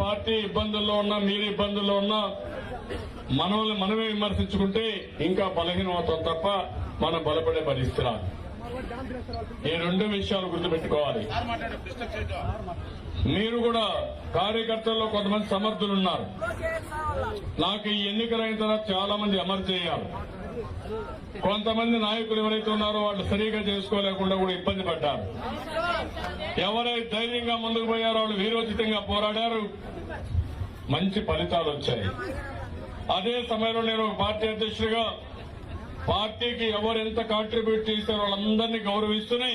Party ఇబ్బందుల్లో ఉన్నా మీరు ఇబ్బందుల్లో ఉన్నా మనల్ని మనమే విమర్శించుకుంటే ఇంకా బలహీనం అవుతాం తప్ప మనం బలపడే పరిస్థితి రాదు. ఈ రెండు విషయాలు గుర్తుపెట్టుకోవాలి. మీరు కూడా కార్యకర్తల్లో కొంతమంది సమర్థులు ఉన్నారు నాకు ఈ ఎన్నికలైన తర్వాత చాలా మంది అమలు చేయాలి కొంతమంది నాయకులు ఎవరైతే ఉన్నారో వాళ్ళు సరిగా చేసుకోలేకుండా కూడా ఇబ్బంది పడ్డారు. ఎవరైతే ధైర్యంగా ముందుకు పోయారో వాళ్ళు వీరోచితంగా పోరాడారు. మంచి ఫలితాలు వచ్చాయి. అదే సమయంలో నేను ఒక పార్టీ అధ్యక్షుడిగా పార్టీకి ఎవరు ఎంత కాంట్రిబ్యూట్ చేశారో వాళ్ళందరినీ గౌరవిస్తూనే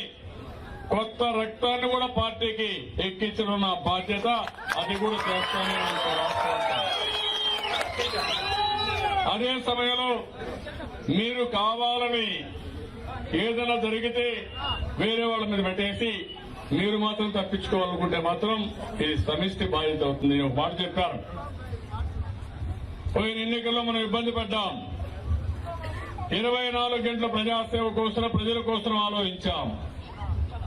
కొత్త రక్తాన్ని కూడా పార్టీకి ఎక్కించడం నా బాధ్యత. అది కూడా చేస్తానే అదే సమయంలో మీరు కావాలని ఏదైనా జరిగితే వేరే వాళ్ళ మీద పెట్టేసి మీరు మాత్రం తప్పించుకోవాలనుకుంటే మాత్రం ఇది సమిష్టి బాధ్యత అవుతుంది. నేను ఒక మాట చెప్పాను. పోయిన ఎన్నికల్లో మనం ఇబ్బంది పడ్డాం. ఇరవై నాలుగు గంటల ప్రజాసేవ కోసం ప్రజల కోసం ఆలోచించాం.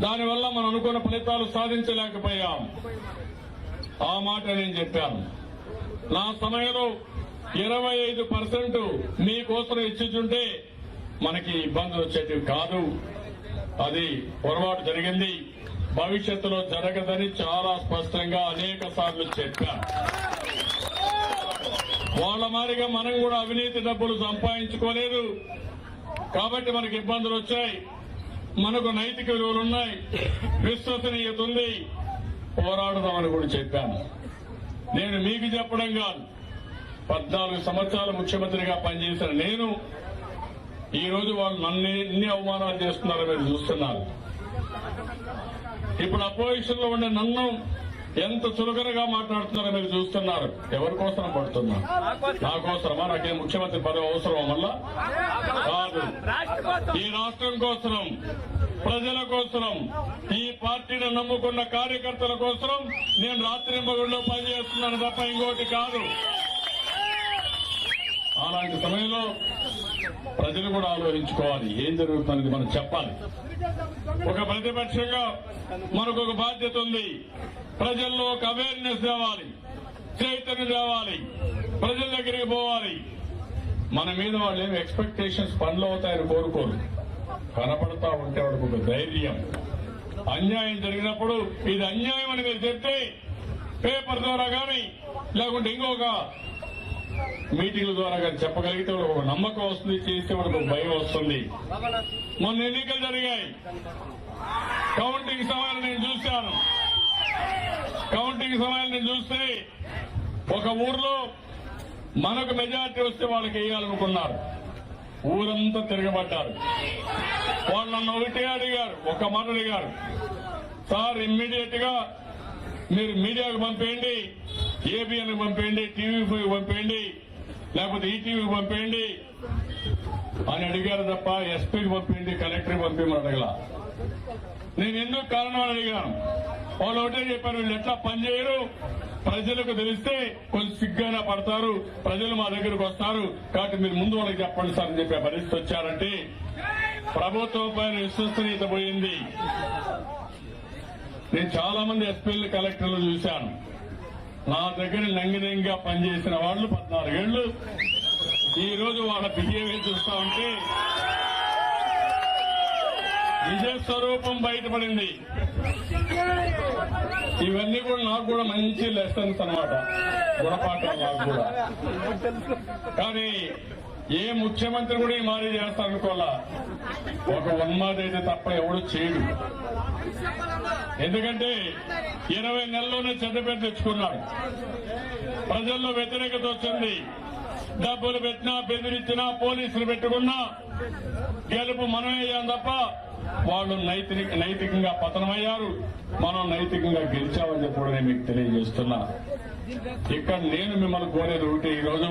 దానివల్ల మనం అనుకున్న ఫలితాలు సాధించలేకపోయాం. ఆ మాట నేను చెప్పాను. నా సమయంలో ఇరవై ఐదు పర్సెంట్ మీకోసం ఇచ్చుంటే మనకి ఇబ్బందులు వచ్చేటివి కాదు. అది పొరపాటు జరిగింది. భవిష్యత్తులో జరగదని చాలా స్పష్టంగా అనేక సార్లు చెప్పాను వాళ్ళ మారిగా మనం కూడా అవినీతి డబ్బులు సంపాదించుకోలేదు. కాబట్టి మనకి ఇబ్బందులు వచ్చాయి. మనకు నైతిక విలువలు ఉన్నాయి. విశ్వసనీయత ఉంది. పోరాడదామని కూడా చెప్పాను. నేను మీకు చెప్పడం కాదు. పద్నాలుగు సంవత్సరాలు ముఖ్యమంత్రిగా పనిచేసిన నేను ఈ రోజు వాళ్ళు నన్ను ఎన్ని అవమానాలు చేస్తున్నారో మీరు చూస్తున్నారు. ఇప్పుడు అపోజిషన్లో ఉండే నన్ను ఎంత చులకనగా మాట్లాడుతున్నారో మీరు చూస్తున్నారు. ఎవరి కోసం పడుతున్నా? నా కోసమా నాకే ముఖ్యమంత్రి పదవి అవసరం వల్ల కాదు. ఈ రాష్ట్రం కోసం ప్రజల కోసం ఈ పార్టీని నమ్ముకున్న కార్యకర్తల కోసం నేను రాత్రి మగుళ్ళు పనిచేస్తున్నాను తప్ప ఇంకోటి కాదు. అలాంటి సమయంలో ప్రజలు కూడా ఆలోచించుకోవాలి. ఏం జరుగుతుందనేది మనం చెప్పాలి. ఒక ప్రతిపక్షంగా మనకు ఒక బాధ్యత ఉంది. ప్రజల్లో ఒక అవేర్నెస్ రావాలి. చైతన్యం రావాలి. ప్రజల దగ్గరికి పోవాలి. మన మీద వాళ్ళు ఏమి ఎక్స్పెక్టేషన్స్ పనులు అవుతాయని కోరుకోరు. కనపడతా ఉంటే వాడికి ఒక ధైర్యం. అన్యాయం జరిగినప్పుడు ఇది అన్యాయం అని మీరు చెప్తే పేపర్ ద్వారా కానీ లేకుంటే ఇంకొక మీటింగ్ల ద్వారా కానీ చెప్పగలిగితే ఒక నమ్మకం వస్తుంది చేస్తే మనకు ఒక భయం వస్తుంది. మొన్న ఎన్నికలు జరిగాయి. కౌంటింగ్ సమయాలు నేను చూశాను. కౌంటింగ్ సమయాలు నేను చూస్తే ఒక ఊర్లో మనకు మెజార్టీ వస్తే వాళ్ళకి వేయాలనుకున్నారు. ఊరంతా తిరగబడ్డారు. వాళ్ళు నన్ను ఒకటే అడిగారు ఒక మాట అడిగారు. సార్ ఇమ్మీడియట్గా మీరు మీడియాకు పంపేయండి. ఏబిఎన్ పంపేయండి టీవీకి పంపేయండి లేకపోతే ఈటీవీకి పంపేయండి అని అడిగారు తప్ప ఎస్పీకి పంపిండి కలెక్టర్కి పంపించమని అడగల. నేను ఎందుకు కారణం అని అడిగాను? వాళ్ళు ఒకటే చెప్పారు వీళ్ళు ఎట్లా పనిచేయరు ప్రజలకు తెలిస్తే కొంచెం సిగ్గానే పడతారు ప్రజలు మా దగ్గరకు వస్తారు. కాబట్టి మీరు ముందు వాళ్ళకి చెప్పండి సార్ అని చెప్పే పరిస్థితి వచ్చారంటే ప్రభుత్వం పైన విశ్వసనీయత పోయింది. నేను చాలా మంది ఎస్పీలు కలెక్టర్లు చూశాను. నా దగ్గర లంగినంగా పనిచేసిన వాళ్ళు పద్నాలుగేళ్ళు ఈ రోజు వాళ్ళ బిహేవియర్ చూస్తా ఉంటే నిజ స్వరూపం బయటపడింది. ఇవన్నీ కూడా నాకు కూడా మంచి లెసన్స్ అన్నమాట. గుణపాఠం నాకు కూడా. కానీ ఏ ముఖ్యమంత్రి కూడా ఈ మారి చేస్తారనుకోవాలా ఒక వన్మాదైతే తప్ప ఎవడు చేయడు. ఎందుకంటే ఇరవై నెలల్లోనే చెడ్డ పేరు తెచ్చుకున్నాడు ప్రజల్లో వ్యతిరేకత వచ్చింది. డబ్బులు పెట్టినా బెదిరించినా పోలీసులు పెట్టుకున్నా గెలుపు మనమే అయ్యాం తప్ప వాళ్ళు నైతిక నైతికంగా పతనమయ్యారు. మనం నైతికంగా గెలిచామని చెప్పి నేను మీకు తెలియజేస్తున్నా. ఇక్కడ నేను మిమ్మల్ని కోరేది ఒకటి ఈరోజు.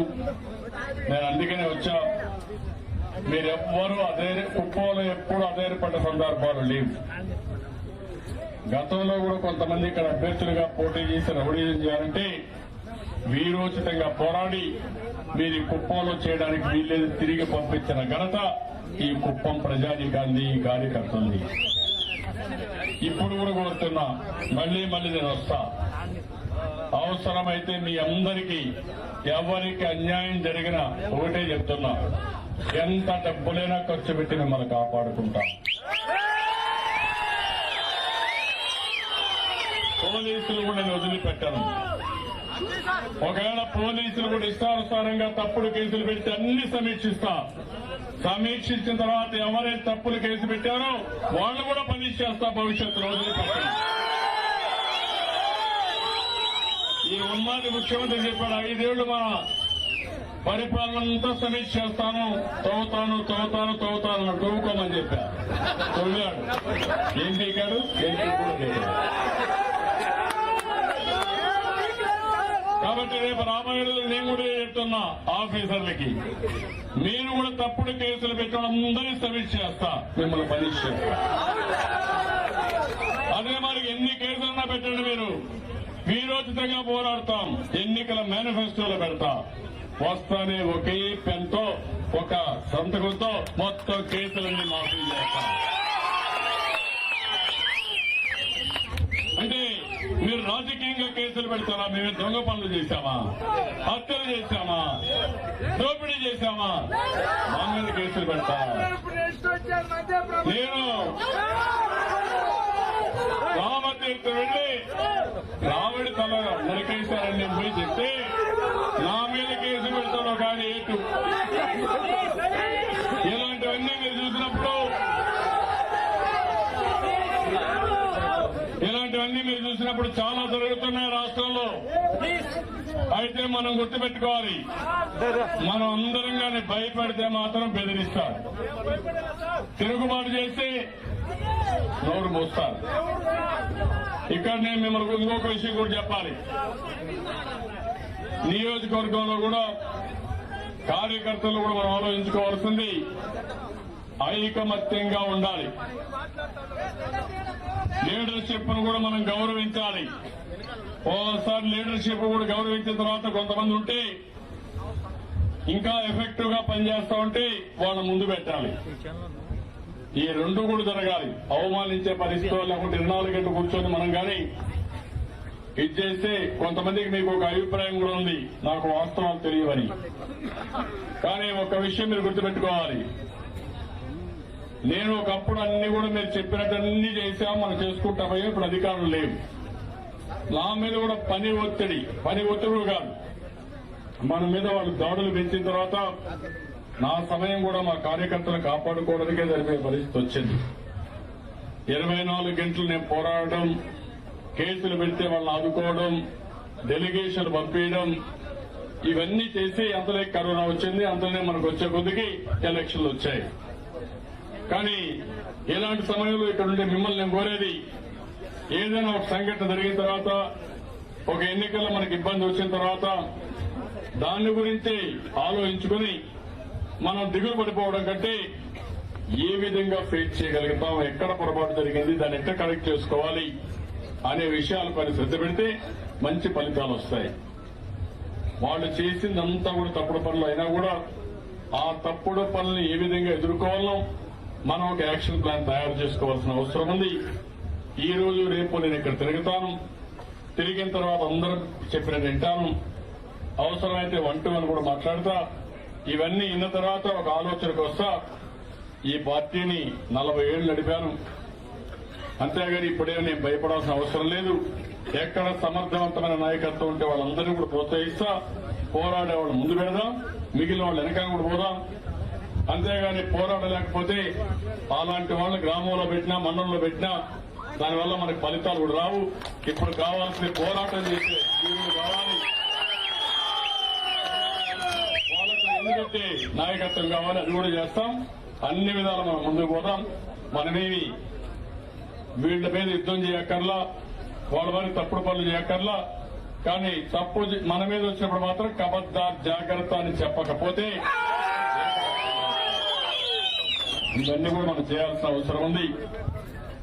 నేను అందుకనే వచ్చా. మీరెవ్వరూ అదే కుప్పంలో ఎప్పుడు అధైర్యపడ్డ సందర్భాలు లేవు. గతంలో కూడా కొంతమంది ఇక్కడ అభ్యర్థులుగా పోటీ చేసి రౌడీజం చేయాలంటే వీరోచితంగా పోరాడి మీరు కుప్పంలో చేయడానికి వీల్లేదు తిరిగి పంపించిన ఘనత ఈ కుప్పం ప్రజానీకాన్ని ఈ కార్యకర్తల్ని. ఇప్పుడు కూడా కోరుతున్నా మళ్ళీ మళ్ళీ నేను వస్తా. అవసరమైతే మీ అందరికీ ఎవరికి అన్యాయం జరిగినా ఒకటే చెప్తున్నా. ఎంత డబ్బులైనా ఖర్చు పెట్టి మిమ్మల్ని కాపాడుకుంటాం. పోలీసులు కూడా నేను వదిలిపెట్టాను. ఒకవేళ పోలీసులు కూడా ఇష్టానుసారంగా తప్పుడు కేసులు పెట్టి అన్ని సమీక్షిస్తా. సమీక్షించిన తర్వాత ఎవరైతే తప్పులు కేసు పెట్టారో వాళ్ళు కూడా పనిష్ చేస్తా భవిష్యత్తులో ఈ ఉమ్మడి ముఖ్యమంత్రి చెప్పాడు ఐదేళ్ళు మన పరిపాలన అంతా సమీక్ష చేస్తాను. తవ్వుతాను తవ్వుతాను తవ్వుతాను తవ్వుకోమని చెప్పాడు తవ్వాడు ఏం పీకాడు ఏం కాబట్టి రేపు రాబోయే నేను కూడా చెప్తున్నా ఆఫీసర్లకి. మీరు కూడా తప్పుడు కేసులు పెట్టడం అందరినీ సమీక్ష చేస్తా మిమ్మల్ని పరీక్ష. అదే మరి ఎన్ని కేసులన్నా పెట్టండి మీరు. వీరోచితంగా పోరాడతాం ఎన్నికల మేనిఫెస్టోలో పెడతా. వస్తానే ఒకే పెన్తో ఒక సంతకంతో మొత్తం కేసులన్నీ మాఫీ చేస్తాం. మీరు రాజకీయంగా కేసులు పెడతారా? మేము దొంగ పనులు చేశామా? హత్యలు చేశామా? దోపిడీ చేశామా? మా మీద కేసులు పెడతా నేను రామతీర్థ వెళ్ళి రాముడి తల నరికేశారని పోయి చెప్తే నా మీద కేసు పెడతాను కానీ ఏటు ఇలాంటివన్నీ మీరు చూసినప్పుడు ఇలాంటివన్నీ మీరు చూసినప్పుడు చాలా జరుగుతున్నాయి రాష్ట్రంలో. అయితే మనం గుర్తుపెట్టుకోవాలి. మనం అందరం కానీ భయపడితే మాత్రం బెదిరిస్తారు. తిరుగుబాటు చేస్తే నోరు మూస్తారు. ఇక్కడ నేను మిమ్మల్ని ఇంకొక విషయం కూడా చెప్పాలి. నియోజకవర్గంలో కూడా కార్యకర్తలు కూడా మనం ఆలోచించుకోవాల్సింది ఐకమత్యంగా ఉండాలి. లీడర్షిప్ను కూడా మనం గౌరవించాలి. ఓసారి లీడర్షిప్ కూడా గౌరవించిన తర్వాత కొంతమంది ఉంటే ఇంకా ఎఫెక్టివ్గా పనిచేస్తా ఉంటే వాళ్ళ ముందు పెట్టాలి. ఈ రెండు కూడా జరగాలి. అవమానించే పరిస్థితులు లేకుంటే ఇరవై గంటలు కూర్చొని మనం కానీ ఇది చేస్తే కొంతమందికి మీకు ఒక అభిప్రాయం కూడా ఉంది. నాకు వాస్తవాలు తెలియవని. కానీ ఒక విషయం మీరు గుర్తుపెట్టుకోవాలి. నేను ఒకప్పుడు అన్ని కూడా మీరు చెప్పినట్టు చేసాం మనం చేసుకుంటా ఇప్పుడు అధికారులు లేవు. నా మీద కూడా పని ఒత్తిడి పని ఒత్తిడి కాదు. మన మీద వాళ్ళు దాడులు పెంచిన తర్వాత నా సమయం కూడా మా కార్యకర్తలు కాపాడుకోవడానికే జరిపే పరిస్థితి వచ్చింది. ఇరవై నాలుగు గంటలు నేను పోరాడడం కేసులు పెడితే వాళ్ళని ఆదుకోవడం డెలిగేషన్ పంపించడం ఇవన్నీ చేసి అంతలే కరోనా వచ్చింది అంతలోనే మనకు వచ్చే కొద్దికి ఎలక్షన్లు వచ్చాయి. కానీ ఇలాంటి సమయంలో ఇక్కడ ఉండే మిమ్మల్ని నేను కోరేది ఏదైనా ఒక సంఘటన జరిగిన తర్వాత ఒక ఎన్నికల్లో మనకి ఇబ్బంది వచ్చిన తర్వాత దాని గురించి ఆలోచించుకుని మనం దిగులు పడిపోవడం కంటే ఏ విధంగా ఫేస్ చేయగలుగుతాం ఎక్కడ పొరపాటు జరిగింది దాన్ని ఎట్లా కరెక్ట్ చేసుకోవాలి అనే విషయాలపై శ్రద్ధ పెడితే మంచి ఫలితాలు వస్తాయి. వాళ్ళు చేసిందంతా కూడా తప్పుడు పనులు అయినా కూడా ఆ తప్పుడు పనులను ఏ విధంగా ఎదుర్కోవాలో మనం ఒక యాక్షన్ ప్లాన్ తయారు చేసుకోవాల్సిన అవసరం ఉంది. ఈ రోజు రేపు నేను ఇక్కడ తిరుగుతాను. తిరిగిన తర్వాత అందరూ చెప్పిన వింటాను. అవసరమైతే వన్ టు వన్ కూడా మాట్లాడతా. ఇవన్నీ ఇన్న తర్వాత ఒక ఆలోచనకు వస్తా. ఈ పార్టీని నలభై ఏళ్ళు నడిపాను. అంతేగాని ఇప్పుడే నేను భయపడాల్సిన అవసరం లేదు. ఎక్కడ సమర్థవంతమైన నాయకత్వం ఉంటే వాళ్ళందరినీ కూడా ప్రోత్సహిస్తా. పోరాడే వాళ్ళు ముందు పెడదాం. మిగిలిన వాళ్ళు వెనకాల కూడా పోదాం. అంతేగాని పోరాడలేకపోతే అలాంటి వాళ్ళు గ్రామంలో పెట్టినా మండలంలో పెట్టినా దానివల్ల మనకి ఫలితాలు కూడా రావు. ఇప్పుడు కావాల్సిన పోరాటం చేసే వీరులు కావాలి. వాళ్ళకు ఎందుకంటే నాయకత్వం కావాలి అది కూడా చేస్తాం. అన్ని విధాలు మనం ముందుకు పోతాం. మనమేమి వీళ్ళ మీద యుద్ధం చేయక్కర్లా వాళ్ళ వారి తప్పుడు పనులు చేయక్కర్లా. కానీ తప్పు మన మీద వచ్చినప్పుడు మాత్రం కబద్దార్ జాగ్రత్త అని చెప్పకపోతే ఇవన్నీ కూడా మనం చేయాల్సిన అవసరం ఉంది.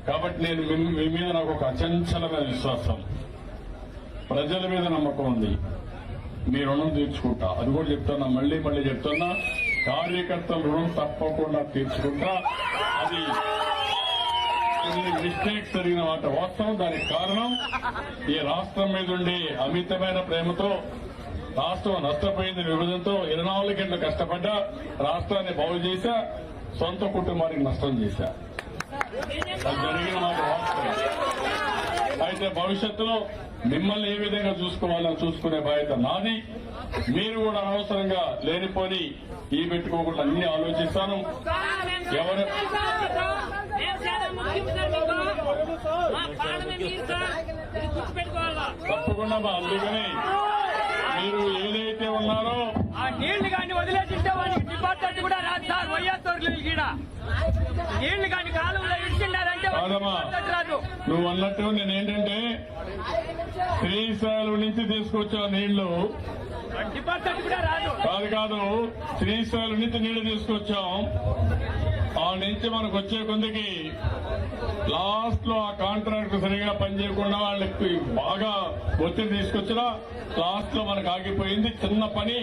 కాబట్టి నేను మీ- మీ మీద నాకు ఒక అచంచలమైన విశ్వాసం. ప్రజల మీద నమ్మకం ఉంది. మీ రుణం తీర్చుకుంటా. అది కూడా చెప్తున్నా మళ్ళీ మళ్ళీ చెప్తున్నా. కార్యకర్తల రుణం తప్పకుండా తీర్చుకుంటా. అది మిస్టేక్ జరిగిన మాట. వాస్తవం దానికి కారణం ఈ రాష్ట్రం మీద ఉండే అమితమైన ప్రేమతో రాష్ట్రం నష్టపోయింది విభజనతో ఇరవై నాలుగు గంటలు కష్టపడ్డా రాష్ట్రాన్ని బాగు చేశా సొంత కుటుంబానికి నష్టం చేశా. జరిగిన మాట అయితే భవిష్యత్తులో మిమ్మల్ని ఏ విధంగా చూసుకోవాలో చూసుకునే బాధ్యత నాది. మీరు కూడా అనవసరంగా లేనిపోని ఈ పెట్టుకోకుండా అన్ని ఆలోచిస్తాను. ఎవరు తప్పకుండా అందుకని మీరు ఏదైతే ఉన్నారో ఆ నీళ్ళు కానీ వదిలేసింటే వాడికి డిపార్ట్మెంట్ కూడా రాదు సార్. వైఎస్ఆర్ ఈడ. నీళ్ళు కానీ కాలంలో ఇడిచిండారంటే. డిపార్ట్మెంట్ రాదు. నువ్వు అన్నట్టు నేనేంటంటే శ్రీశైలం నుంచి తీసుకొచ్చా నీళ్ళు డిపార్ట్మెంట్ కూడా రాదు. కాదు కాదు శ్రీశైలం నుంచి నీళ్ళు తీసుకొచ్చాం. ఆ నుంచి మనకు వచ్చే కొందికి లాస్ట్లో ఆ కాంట్రాక్ట్ సరిగా పనిచేయకుండా వాళ్ళకి బాగా ఒత్తిడి తీసుకొచ్చినా లాస్ట్లో మనకు ఆగిపోయింది చిన్న పని.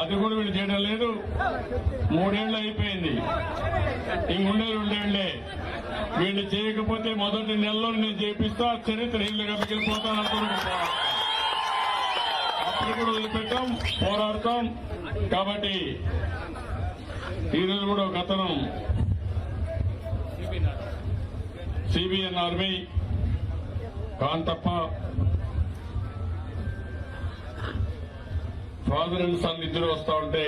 అది కూడా వీళ్ళు చేయడం లేదు. మూడేళ్ళు అయిపోయింది. ఇంకుండే రెండేళ్ళే వీళ్ళు చేయకపోతే మొదటి నెలలో నేను చేపిస్తా చరిత్ర ఇల్లుగా మిగిలిపోతాను అనుకున్నాను అప్పుడు కూడా వదిలిపెట్టాం పోరాడతాం. కాబట్టి ఈరోజు కూడా ఒక అతను CBN army Kanthappa father and son ఇద్దరు వస్తా ఉంటే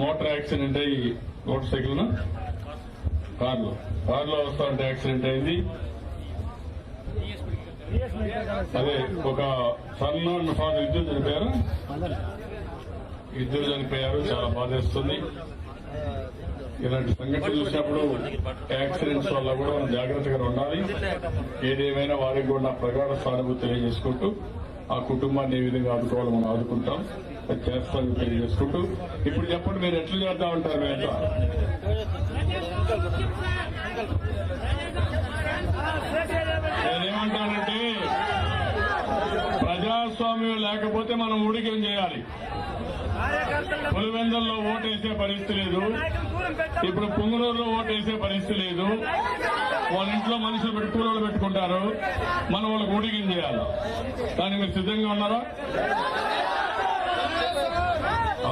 మోటార్ యాక్సిడెంట్ అయ్యి మోటార్ సైకిల్ కార్లో. కార్లో వస్తా ఉంటే యాక్సిడెంట్ అయింది. అదే ఒక సన్ అండ్ ఫాదర్ ఇద్దరు చనిపోయారు? ఇద్దరు చనిపోయారు చాలా బాధేస్తుంది. ఇలాంటి సంఘటనలు చూసినప్పుడు యాక్సిడెంట్స్ వల్ల కూడా మనం జాగ్రత్తగా ఉండాలి. ఏదేమైనా వారికి కూడా నా ప్రగాఢ సానుభూతి తెలియజేసుకుంటూ ఆ కుటుంబాన్ని ఏ విధంగా ఆదుకోవాలో మనం ఆదుకుంటాం. అది చేస్తామని తెలియజేసుకుంటూ ఇప్పుడు చెప్పండి మీరు ఎట్లా చేద్దామంటారు ఉంటారు నేనేమంటానంటే ప్రజాస్వామ్యం లేకపోతే మనం ఊడికేం చేయాలి? పులివెందల్లో ఓటేసే పరిస్థితి లేదు. ఇప్పుడు పుంగనూరులో ఓటేసే పరిస్థితి లేదు. వాళ్ళ ఇంట్లో మనుషులు పెట్టుకున్న వాళ్ళు పెట్టుకుంటారు. మనం వాళ్ళకి ఓటింగ్ చేయాలి. దానికి మీరు సిద్ధంగా ఉన్నారా?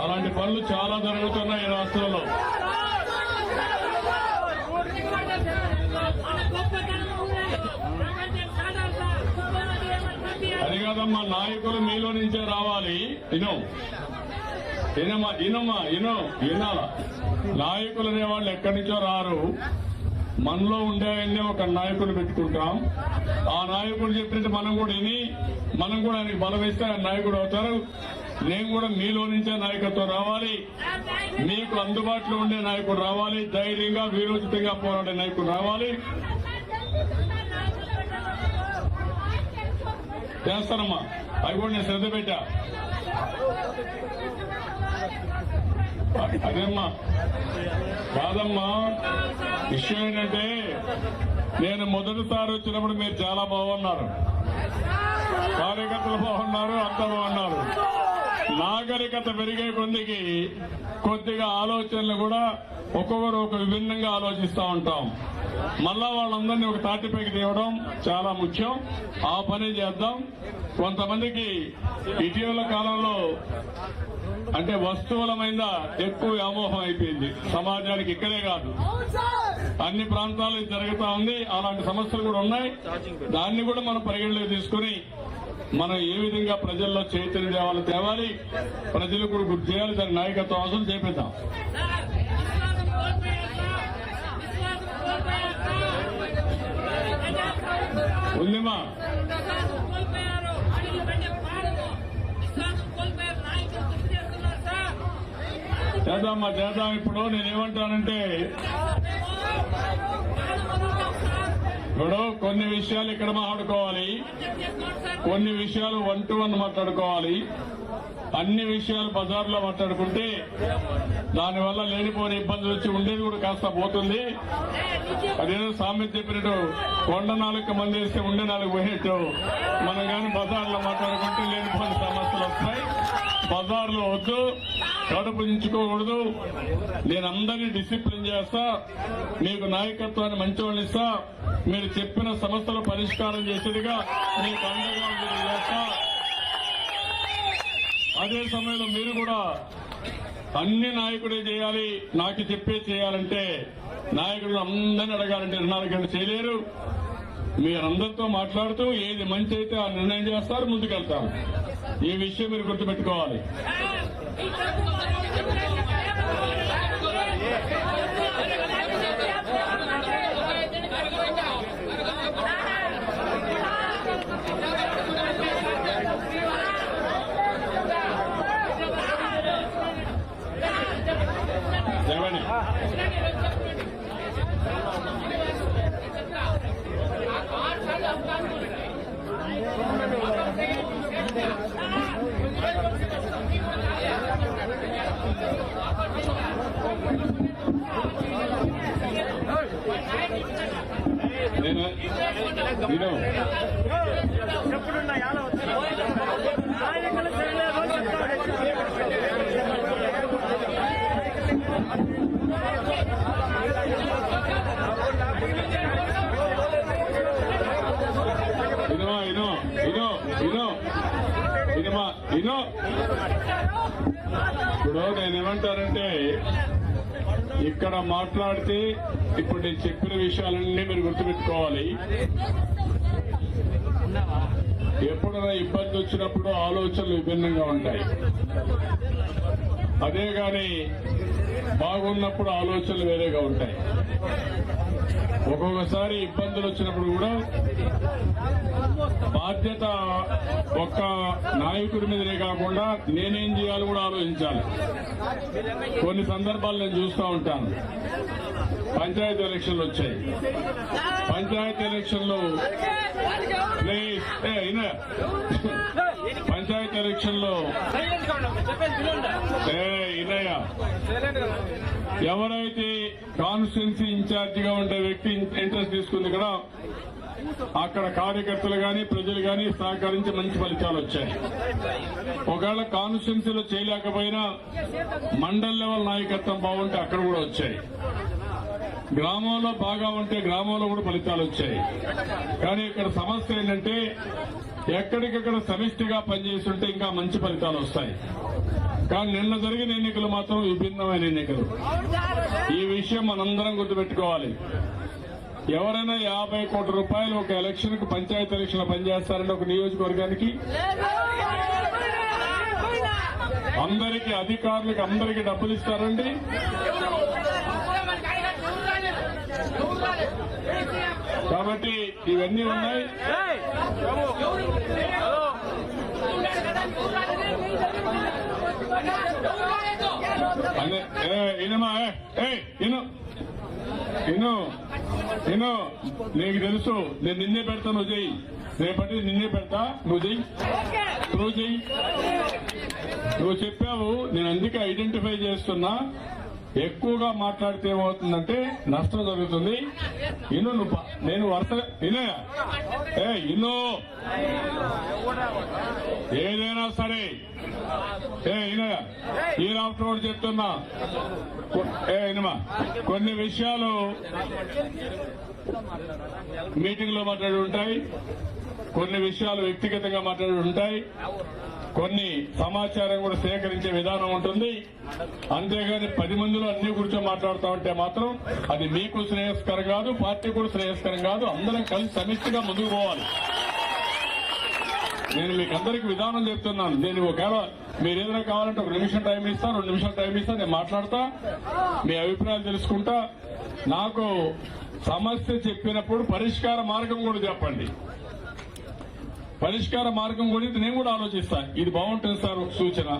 అలాంటి పనులు చాలా జరుగుతున్నాయి ఈ రాష్ట్రంలో. అది కాదమ్మా నాయకులు మీలో నుంచే రావాలి. ఇనో ఇనమా ఇనమా ఇనో వినాల నాయకులు అనేవాళ్ళు ఎక్కడి నుంచో రారు. మనలో ఉండేవన్నీ ఒక నాయకుడు పెట్టుకుంటాం. ఆ నాయకుడు చెప్పినట్టు మనం కూడా విని మనం కూడా ఆయనకి బలం ఇస్తే ఆయన నాయకుడు అవుతారు. నేను కూడా మీలో నుంచే నాయకత్వం రావాలి. మీకు అందుబాటులో ఉండే నాయకుడు రావాలి. ధైర్యంగా వీరోచితంగా పోరాడే నాయకుడు రావాలి. చేస్తానమ్మా. అవి కూడా నేను శ్రద్ధ పెట్టా. అదేమ్మా. కాదమ్మా. విషయం ఏంటంటే నేను మొదటిసారి వచ్చినప్పుడు మీరు చాలా బాగున్నారు. కార్యకర్తలు బాగున్నారు అంతా బాగున్నారు. నాగరికత పెరిగే కొద్దికి కొద్దిగా ఆలోచనలు కూడా ఒక్కొక్కరు ఒక విభిన్నంగా ఆలోచిస్తూ ఉంటాం. మళ్ళా వాళ్ళందరినీ ఒక తాటిపైకి తేవడం చాలా ముఖ్యం. ఆ పని చేద్దాం. కొంతమందికి ఇటీవల కాలంలో అంటే వస్తువుల మీద ఎక్కువ వ్యామోహం అయిపోయింది. సమాజానికి ఇక్కడే కాదు. అన్ని ప్రాంతాల్లో జరుగుతూ ఉంది. అలాంటి సమస్యలు కూడా ఉన్నాయి. దాన్ని కూడా మనం పరిగణలోకి తీసుకుని మనం ఏ విధంగా ప్రజల్లో చైతన్య తేవాలి తేవాలి ప్రజలు కూడా గుర్తు చేయాలి దాని నాయకత్వం అవసరం చేపిద్దాం. ఉందిమా? చేద్దామా చేద్దాం. ఇప్పుడు నేనేమంటానంటే ఇప్పుడు కొన్ని విషయాలు ఇక్కడ మాట్లాడుకోవాలి. కొన్ని విషయాలు వన్ టు వన్ మాట్లాడుకోవాలి. అన్ని విషయాలు బజార్లో మాట్లాడుకుంటే దానివల్ల లేనిపోని ఇబ్బందులు వచ్చి ఉండేది కూడా కాస్త పోతుంది. అదేదో సామెత చెప్పినట్టు కొండ నాలుగు మంది వేస్తే ఉండే నాలుగు పోయినట్టు మనం కానీ బజార్లో మాట్లాడుకుంటే లేనిపోని సమస్యలు వస్తాయి. బజార్లో వద్దు. కడుపుంచుకోకూడదు నేను అందరినీ డిసిప్లిన్ చేస్తా. మీకు నాయకత్వాన్ని మంచి ఇస్తా. మీరు చెప్పిన సమస్యలు పరిష్కారం చేసేదిగా మీకు అండగా చేస్తా అదే సమయంలో మీరు కూడా అన్ని నాయకుడే చేయాలి నాకు చెప్పే చేయాలంటే నాయకుడు అందరిని అడగాలంటే నాలుగు చేయలేరు. మీరందరితో మాట్లాడుతూ ఏది మంచి అయితే ఆ నిర్ణయం చేస్తారు ముందుకెళ్తారు. ఈ విషయం మీరు గుర్తుపెట్టుకోవాలి జరగండి నేను నేను ఎప్పుడున్నా యాదవ్ నాయకులు చేయలేదు చెప్తాడు ఇనో ఇనో ఇనో ఇనో ఇనమా ఇనో ఇప్పుడు నేను ఏమంటారంటే ఇక్కడ మాట్లాడితే ఇప్పుడు నేను చెప్పిన విషయాలన్నీ మీరు గుర్తుపెట్టుకోవాలి. ఎప్పుడైనా ఇబ్బంది వచ్చినప్పుడు ఆలోచనలు విభిన్నంగా ఉంటాయి. అదే గాని బాగున్నప్పుడు ఆలోచనలు వేరేగా ఉంటాయి. ఒక్కొక్కసారి ఇబ్బందులు వచ్చినప్పుడు కూడా బాధ్యత ఒక్క నాయకుడి మీదనే కాకుండా నేనేం చేయాలో కూడా ఆలోచించాలి. కొన్ని సందర్భాలు నేను చూస్తూ ఉంటాను. పంచాయతీ ఎలక్షన్లు వచ్చాయి. పంచాయతీ ఎలక్షన్లు ప్లీజ్ అయినా పంచాయతీ ఎలక్షన్లో ఏ ఎవరైతే కాన్స్టిట్యున్సీ ఇన్ఛార్జిగా ఉండే వ్యక్తి ఇంట్రెస్ట్ తీసుకుంది కూడా అక్కడ కార్యకర్తలు కానీ ప్రజలు కానీ సహకరించి మంచి ఫలితాలు వచ్చాయి. ఒకవేళ కాన్స్టిట్యున్సీలో చేయలేకపోయినా మండల్ లెవెల్ నాయకత్వం బాగుంటే అక్కడ కూడా వచ్చాయి. గ్రామంలో బాగా ఉంటే గ్రామంలో కూడా ఫలితాలు వచ్చాయి. కానీ ఇక్కడ సమస్య ఏంటంటే ఎక్కడికక్కడ సమిష్టిగా పనిచేస్తుంటే ఇంకా మంచి ఫలితాలు వస్తాయి. కానీ నిన్న జరిగిన ఎన్నికలు మాత్రం విభిన్నమైన ఎన్నికలు. ఈ విషయం మనందరం గుర్తుపెట్టుకోవాలి. ఎవరైనా యాభై కోట్ల రూపాయలు ఒక ఎలక్షన్కు పంచాయతీ ఎలక్షన్ పనిచేస్తారంటే ఒక నియోజకవర్గానికి అందరికీ అధికారులకు అందరికీ డబ్బులు ఇస్తారండి. కాబట్టి ఇవన్నీ ఉన్నాయి. అదే నీకు తెలుసు నేను నిన్నే పెడతా నువ్వు చెయ్యి. రేపటి నిన్నే పెడతా నువ్వు చెయ్యి. నువ్వు చెయ్యి. నువ్వు చెప్పావు నేను అందుకే ఐడెంటిఫై చేస్తున్నా. ఎక్కువగా మాట్లాడితే ఏమవుతుందంటే నష్టం జరుగుతుంది. ఇను నువ్వు నేను వరుస ఇనే. ఏ ఇను. ఏదైనా సరే. ఏ ఇనయ ఈ రాష్ట్రంలో చెప్తున్నా. ఏ ఇనమా. కొన్ని విషయాలు మీటింగ్లో మాట్లాడి ఉంటాయి. కొన్ని విషయాలు వ్యక్తిగతంగా మాట్లాడి ఉంటాయి. కొన్ని సమాచారం కూడా సేకరించే విధానం ఉంటుంది. అంతేగాని పది మందిలో అన్ని కూర్చొని మాట్లాడుతూ ఉంటే మాత్రం అది మీకు శ్రేయస్కరం కాదు పార్టీ కూడా శ్రేయస్కరం కాదు. అందరం కలిసి సమిష్టిగా ముందుకు పోవాలి. నేను మీకు అందరికి విధానం చెప్తున్నాను. నేను ఒకవేళ మీరు ఏదైనా కావాలంటే ఒక నిమిషం టైం ఇస్తా రెండు నిమిషాలు టైం ఇస్తా నేను మాట్లాడతా మీ అభిప్రాయాలు తెలుసుకుంటా. నాకు సమస్య చెప్పినప్పుడు పరిష్కార మార్గం కూడా చెప్పండి. పరిష్కార మార్గం గురించి నేను కూడా ఆలోచిస్తా. ఇది బాగుంటుంది సార్ సూచన.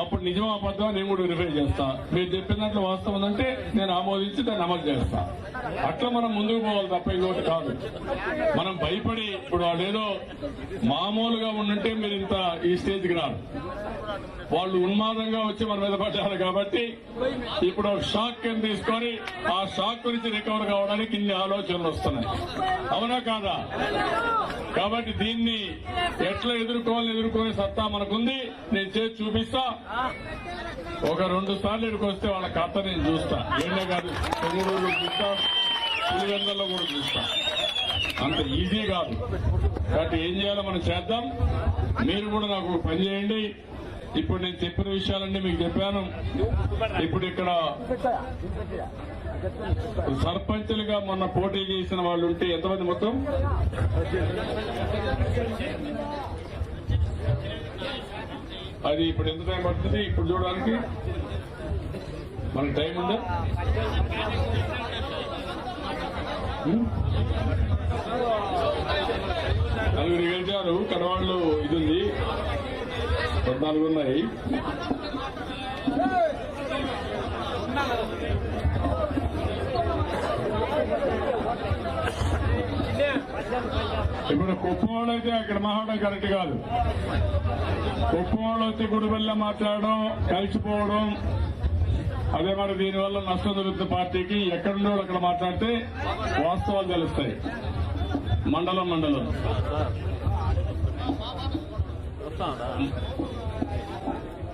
అప్పుడు నిజమా అబద్ధమా నేను కూడా వెరిఫై చేస్తా. మీరు చెప్పిన దాంట్లో వాస్తవం ఉందంటే నేను ఆమోదించి దాన్ని అమలు చేస్తా. అట్లా మనం ముందుకు పోవాలి తప్ప ఇంకోటి కాదు. మనం భయపడి ఇప్పుడు వాళ్ళేదో మామూలుగా ఉండుంటే మీరు ఇంత ఈ స్టేజ్కి రారు. వాళ్ళు ఉన్మాదంగా వచ్చి మన మీద పడ్డారు కాబట్టి ఇప్పుడు షాక్ కింద తీసుకొని ఆ షాక్ నుంచి రికవర్ కావడానికి ఇన్ని ఆలోచనలు వస్తున్నాయి. అవునా కాదా? కాబట్టి దీన్ని ఎట్లా ఎదుర్కోవాలని ఎదుర్కొనే సత్తా మనకుంది. నేను చేసి చూపిస్తా. ఒక రెండు సార్లు ఇక్కడికి వస్తే వాళ్ళ కథ నేను చూస్తా. ఏంటో కాదు తొమ్మిది రోజులు చూస్తా. పులివెందల్లో కూడా చూస్తా. అంత ఈజీ కాదు. కాబట్టి ఏం చేయాలో మనం చేద్దాం. మీరు కూడా నాకు పని చేయండి. ఇప్పుడు నేను చెప్పిన విషయాలన్నీ మీకు చెప్పాను. ఇప్పుడు ఇక్కడ సర్పంచులుగా మొన్న పోటీ చేసిన వాళ్ళు ఉంటే ఎంతమంది మొత్తం? అది ఇప్పుడు ఎంత టైం పడుతుంది? ఇప్పుడు చూడడానికి మనకు టైం ఉందా? నలుగురు గెలిచారు. కడవాళ్ళు ఇది ఉంది. పద్నాలుగు ఉన్నాయి. ఇప్పుడు కుప్పం అయితే అక్కడ మహాడ కరెక్ట్ కాదు. కుప్పం వచ్చి గుడివల్ల మాట్లాడడం కలిసిపోవడం అదే మరి దీనివల్ల నష్టం జరుగుతున్న పార్టీకి. ఎక్కడుండో అక్కడ మాట్లాడితే వాస్తవాలు తెలుస్తాయి. మండలం మండలం.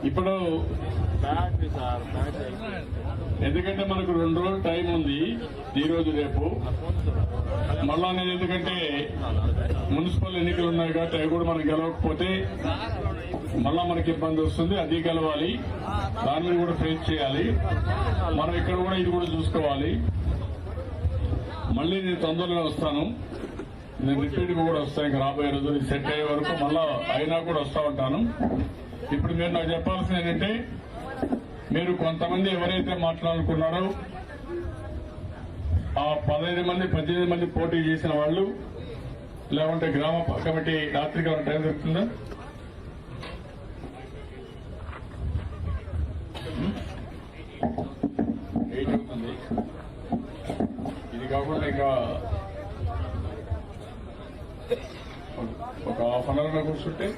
ఇప్పుడు ఎందుకంటే మనకు రెండు రోజులు టైం ఉంది ఈ రోజు రేపు. మళ్ళా నేను ఎందుకంటే మున్సిపల్ ఎన్నికలు ఉన్నాయి కాబట్టి అవి కూడా మనం గెలవకపోతే మళ్ళా మనకి ఇబ్బంది వస్తుంది. అది గెలవాలి. దాన్ని కూడా ఫేస్ చేయాలి. మనం ఇక్కడ కూడా ఇది కూడా చూసుకోవాలి. మళ్ళీ నేను తొందరగా వస్తాను. నేను రిపీట్ కూడా వస్తాను. ఇంకా రాబోయే రోజులు సెట్ అయ్యే వరకు మళ్ళా అయినా కూడా వస్తా ఉంటాను. ఇప్పుడు మీరు నాకు చెప్పాల్సింది ఏంటంటే మీరు కొంతమంది ఎవరైతే మాట్లాడుకున్నారో ఆ పదహైదు మంది పద్దెనిమిది మంది పోటీ చేసిన వాళ్ళు లేకుంటే గ్రామ కమిటీ రాత్రికి ఏమైనా టైం దొరుకుతుందా? ఎయిట్ ఇది కాకుండా ఇంకా ఒక హాఫ్ అన్ అవర్ కూర్చుంటే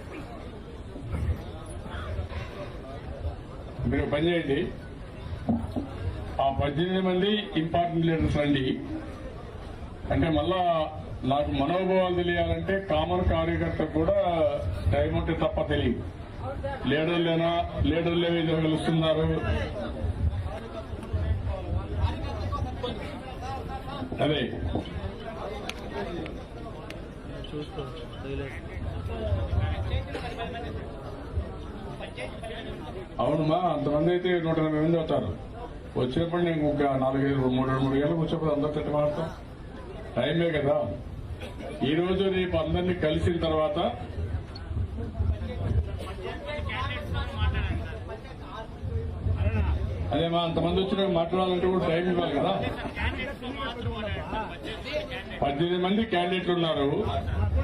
మీరు పని చేయండి. ఆ పద్దెనిమిది మంది ఇంపార్టెంట్ లీడర్స్ అండి అంటే మళ్ళా నాకు మనోభావాలు తెలియాలంటే కామన్ కార్యకర్తకు కూడా టైం ఉంటే తప్ప తెలియదు. లీడర్లేనా లీడర్లు ఏ కలుస్తున్నారు అదే. చూసుకో అవునమ్మా అంతమంది అయితే నూట ఎనభై మంది వస్తారు వచ్చినప్పుడు నేను ఒక నాలుగైదు మూడు మూడు గంటలకు వచ్చినప్పుడు అందరూ తిట్ట మాడతాం టైమే కదా. ఈ రోజు రేపు అందరినీ కలిసిన తర్వాత అదే మా అంతమంది వచ్చిన మాట్లాడాలంటే కూడా టైం ఇవ్వాలి కదా. పద్దెనిమిది మంది క్యాండిడేట్లు ఉన్నారు.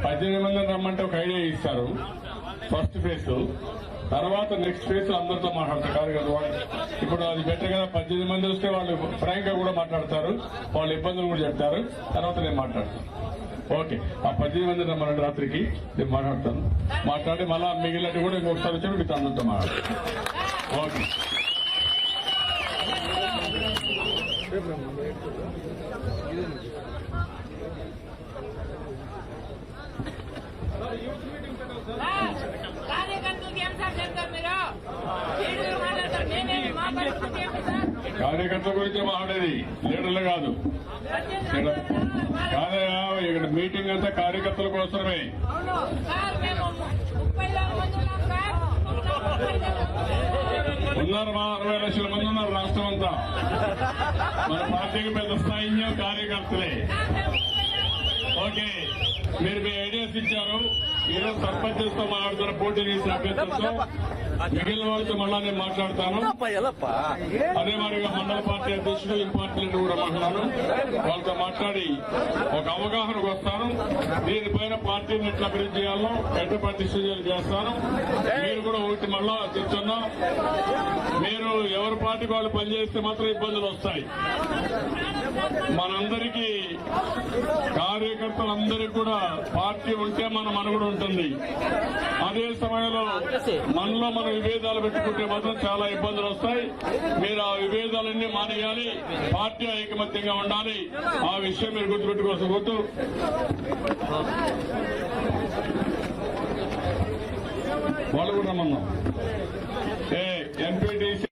పద్దెనిమిది మంది రమ్మంటే ఒక ఐడియా ఇస్తారు. ఫస్ట్ ఫేజ్ తర్వాత నెక్స్ట్ ఫేజ్ అందరితో మాట్లాడతారు కాదు కదా వాళ్ళు ఇప్పుడు అది బెటర్ కదా పద్దెనిమిది మంది వస్తే వాళ్ళు ఫ్రాంక్గా కూడా మాట్లాడతారు. వాళ్ళ ఇబ్బందులు కూడా చెప్తారు. తర్వాత నేను మాట్లాడతాను. ఓకే ఆ పద్దెనిమిది మంది రమ్మనండి రాత్రికి. నేను మాట్లాడతాను. మాట్లాడి మళ్ళా మిగిలినట్టు కూడా ఇంకొకసారి వచ్చి మీకు అందరితో మాట్లాడతాను. ఓకే కార్యకర్తలకి ఏం కార్యకర్తల గురించి మాట్లాడేది లీడర్లు కాదు. ఇక్కడ కాదయా ఇక్కడ మీటింగ్ అంతా కార్యకర్తల కోసమే. ఉన్నారు మా అరవై లక్షల మంది ఉన్నారు రాష్ట్రం అంతా. మన పార్టీకి పెద్ద స్థాయిలో కార్యకర్తలే. ఓకే. మీరు మీ ఐడియాస్ ఇచ్చారు. ఈరోజు సర్పంచెస్తో మాట్లాడుతున్న పోటీ చేసిన అభ్యర్థులతో మిగిలిన వాళ్ళతో మళ్ళా నేను మాట్లాడతాను. అదే మరిగా మండల పార్టీ అధ్యక్షుడు ఇంపార్టెంట్ కూడా మాట్లాడాను. వాళ్ళతో మాట్లాడి ఒక అవగాహనకు వస్తాను. దీనిపైన పార్టీని ఎట్లా అభివృద్ధి చేయాలో ఎట్లా ప్రతిష్ఠలు చేస్తాను. మీరు కూడా ఒకటి మళ్ళా చెప్తున్నా మీరు ఎవరి పార్టీకి వాళ్ళు పనిచేస్తే మాత్రం ఇబ్బందులు వస్తాయి. మనందరికీ కార్యకర్తలందరికీ కూడా పార్టీ ఉంటే మన మనుగడ ఉంటుంది. అదే సమయంలో మనలో మనం విభేదాలు పెట్టుకుంటే మాత్రం చాలా ఇబ్బందులు వస్తాయి. మీరు ఆ విభేదాలన్నీ మానేయాలి. పార్టీ ఐకమత్యంగా ఉండాలి. ఆ విషయం మీరు గుర్తుపెట్టుకోవాల్సి గుర్తు. వాళ్ళు కూడా రమ్మన్నాం ఏ ఎంపీటీసీ